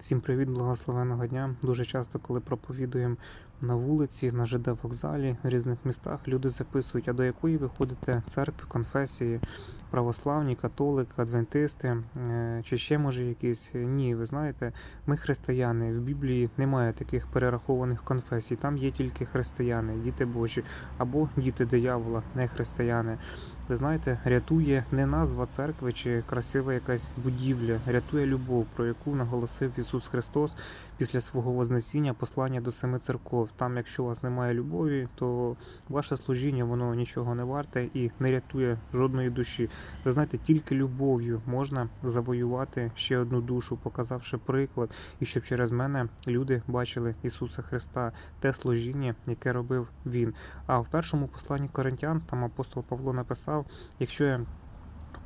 Всім привіт, благословеного дня. Дуже часто, коли проповідуємо на вулиці, на ЖД вокзалі в різних містах, люди записують, а до якої ви ходите церкви, конфесії, православні, католики, адвентисти е, чи ще може якісь. Ні, ви знаєте, ми християни. В Біблії немає таких перерахованих конфесій. Там є тільки християни, діти Божі або діти диявола, не християни. Ви знаєте, рятує не назва церкви чи красива якась будівля, рятує любов, про яку наголосив Ісус Христос після свого Вознесіння, послання до семи церков. Там, якщо у вас немає любові, то ваше служіння воно нічого не варте і не рятує жодної душі. Ви знаєте, тільки любов'ю можна завоювати ще одну душу, показавши приклад, і щоб через мене люди бачили Ісуса Христа, те служіння, яке робив Він. А в першому посланні Коринтян там апостол Павло написав: якщо я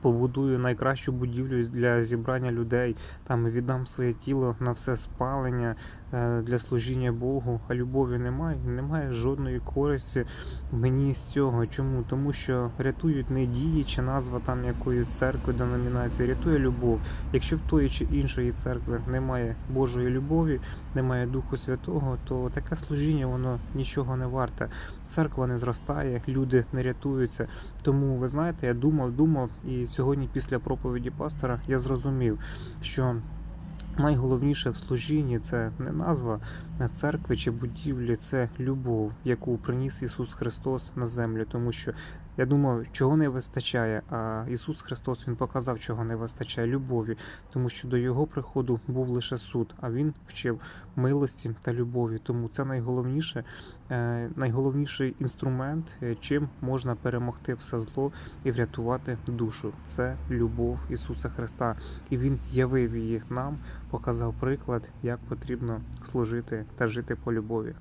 побудую найкращу будівлю для зібрання людей, там віддам своє тіло на все спалення е, для служіння Богу, а любові немає, немає жодної користі мені з цього. Чому? Тому що рятують не дії чи назва там якоїсь церкви, деномінації, рятує любов. Якщо в тої чи іншої церкви немає Божої любові, немає Духу Святого, то таке служіння воно нічого не варте. Церква не зростає, люди не рятуються. Тому ви знаєте, я думав, думав, і сьогодні, після проповіді пастора, я зрозумів, що найголовніше в служінні це не назва церкви чи будівлі, це любов, яку приніс Ісус Христос на землю. Тому що я думав, чого не вистачає. А Ісус Христос Він показав, чого не вистачає любові, тому що до Його приходу був лише суд, а Він вчив милості та любові. Тому це найголовніше, е, найголовніший інструмент, е, чим можна перемогти все зло і врятувати душу. Це любов Ісуса Христа, і Він явив її нам, показав приклад, як потрібно служити та жити по любові.